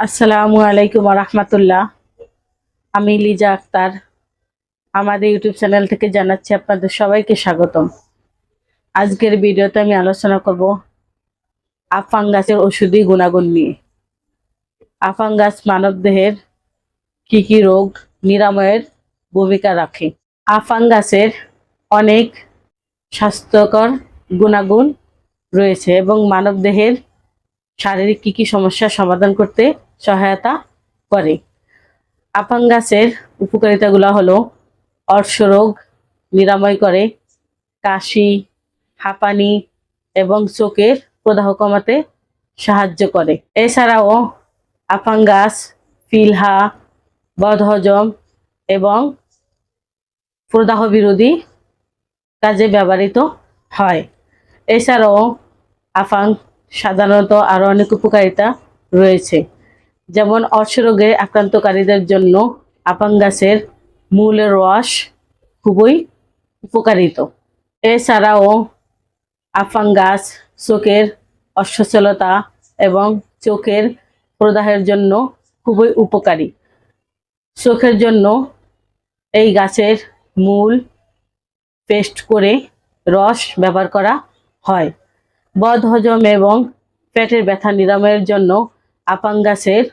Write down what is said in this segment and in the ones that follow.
আসসালামু আলাইকুম রহমতুল্লাহ। আমি লিজা আক্তার। আমাদের ইউটিউব চ্যানেল থেকে জানাচ্ছি আপনাদের সবাইকে স্বাগতম। আজকের ভিডিওতে আমি আলোচনা করব আফাং গাছের ওষুধি গুণাগুণ নিয়ে। আফাং গাছ মানবদেহের কি কি রোগ নিরাময়ের ভূমিকা রাখে? আফাং গাছের অনেক স্বাস্থ্যকর গুণাগুণ রয়েছে এবং মানবদেহের শারীরিক কি কি সমস্যার সমাধান করতে সহায়তা করে। আপাং গাছের উপকারিতাগুলো হলো অর্শরোগ নিরাময় করে, কাশি, হাঁপানি এবং চোখের প্রদাহ কমাতে সাহায্য করে। এছাড়াও আপাং গাছ, ফিলহা, বদহজম এবং প্রদাহ বিরোধী কাজে ব্যবহৃত হয়। এছাড়াও আফাং সাধারণত আরও অনেক উপকারিতা রয়েছে। যেমন অর্শরোগে আক্রান্তকারীদের জন্য আপাং গাছের মূলের রস খুবই উপকারিত। এছাড়াও আফাং গাছ চোখের অসচ্ছলতা এবং চোখের প্রদাহের জন্য খুবই উপকারী। চোখের জন্য এই গাছের মূল পেস্ট করে রস ব্যবহার করা হয়। বদ হজম এবং পেটের ব্যথা নিরাময়ের জন্য আপাং গাছের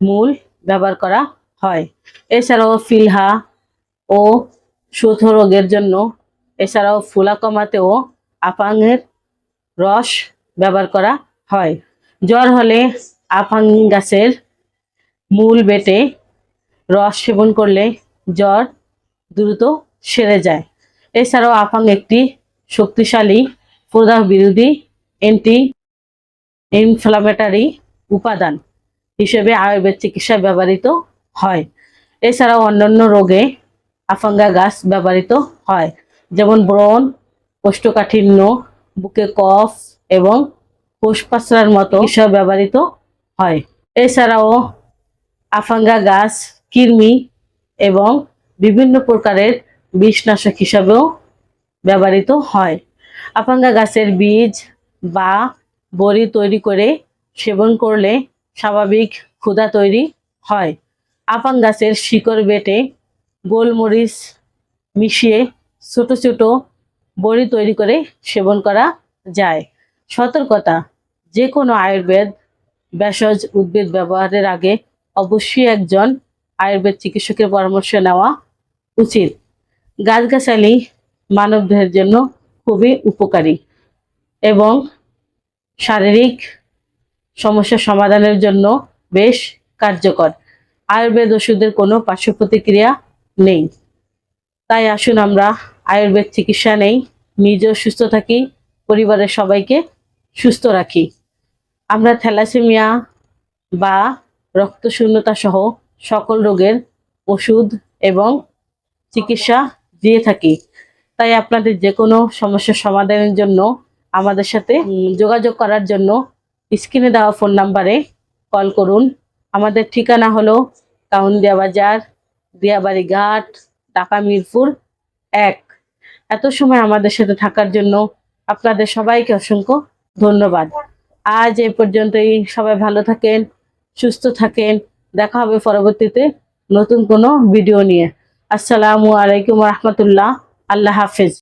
মূল ব্যবহার করা হয়। এছাড়াও ফিলহা ও সুথ রোগের জন্য, এছাড়াও ফুলা কমাতেও আপাংয়ের রস ব্যবহার করা হয়। জ্বর হলে আপাং গাছের মূল বেটে রস সেবন করলে জ্বর দ্রুত সেরে যায়। এছাড়াও আপাং একটি শক্তিশালী প্রদাহ বিরোধী অ্যান্টি ইনফ্লামেটারি উপাদান হিসেবে আয়ুর্বেদ চিকিৎসায় ব্যবহৃত হয়। এছাড়াও অন্যান্য রোগে আফাঙ্গা গাছ ব্যবহৃত হয়, যেমন ব্রণ, কোষ্ঠকাঠিন্য, বুকে কফ এবং কোষপাসরার মতো হিসাবে ব্যবহৃত হয়। এছাড়াও আফাঙ্গা গাছ, কৃমি এবং বিভিন্ন প্রকারের বিষনাশক হিসাবেও ব্যবহৃত হয়। আফাঙ্গা গাছের বীজ বা বড়ি তৈরি করে সেবন করলে স্বাভাবিক ক্ষুধা তৈরি হয়। আপাং গাছের শিকড় বেটে গোলমরিচ মিশিয়ে ছোট ছোট বড়ি তৈরি করে সেবন করা যায়। সতর্কতা যে কোনো আয়ুর্বেদ ভেষজ উদ্ভিদ ব্যবহারের আগে অবশ্যই একজন আয়ুর্বেদ চিকিৎসকের পরামর্শ নেওয়া উচিত। গাছগাছালি মানবদেহের জন্য খুবই উপকারী এবং শারীরিক সমস্যা সমাধানের জন্য বেশ কার্যকর। আয়ুর্বেদ ওষুধের কোনো পার্শ্ব প্রতিক্রিয়া নেই। তাই আসুন আমরা আয়ুর্বেদ চিকিৎসা নেই, নিজেও সুস্থ থাকি, পরিবারের সবাইকে সুস্থ রাখি। আমরা থ্যালাসেমিয়া বা রক্তশূন্যতা সহ সকল রোগের ওষুধ এবং চিকিৎসা দিয়ে থাকি। তাই আপনাদের যে কোনো সমস্যার সমাধানের জন্য আমাদের সাথে যোগাযোগ করার জন্য স্ক্রিনে দেওয়া ফোন নাম্বারে কল করুন। আমাদের ঠিকানা হলো কাউন্দিয়া বাজার দিয়াবাড়ি ঘাট, ঢাকা মিরপুর এক। এত সময় আমাদের সাথে থাকার জন্য আপনাদের সবাইকে অসংখ্য ধন্যবাদ। আজ এই পর্যন্তই। সবাই ভালো থাকেন, সুস্থ থাকেন। দেখা হবে পরবর্তীতে নতুন কোনো ভিডিও নিয়ে। আসসালামু আলাইকুম রহমতুল্লাহ। আল্লাহ হাফেজ।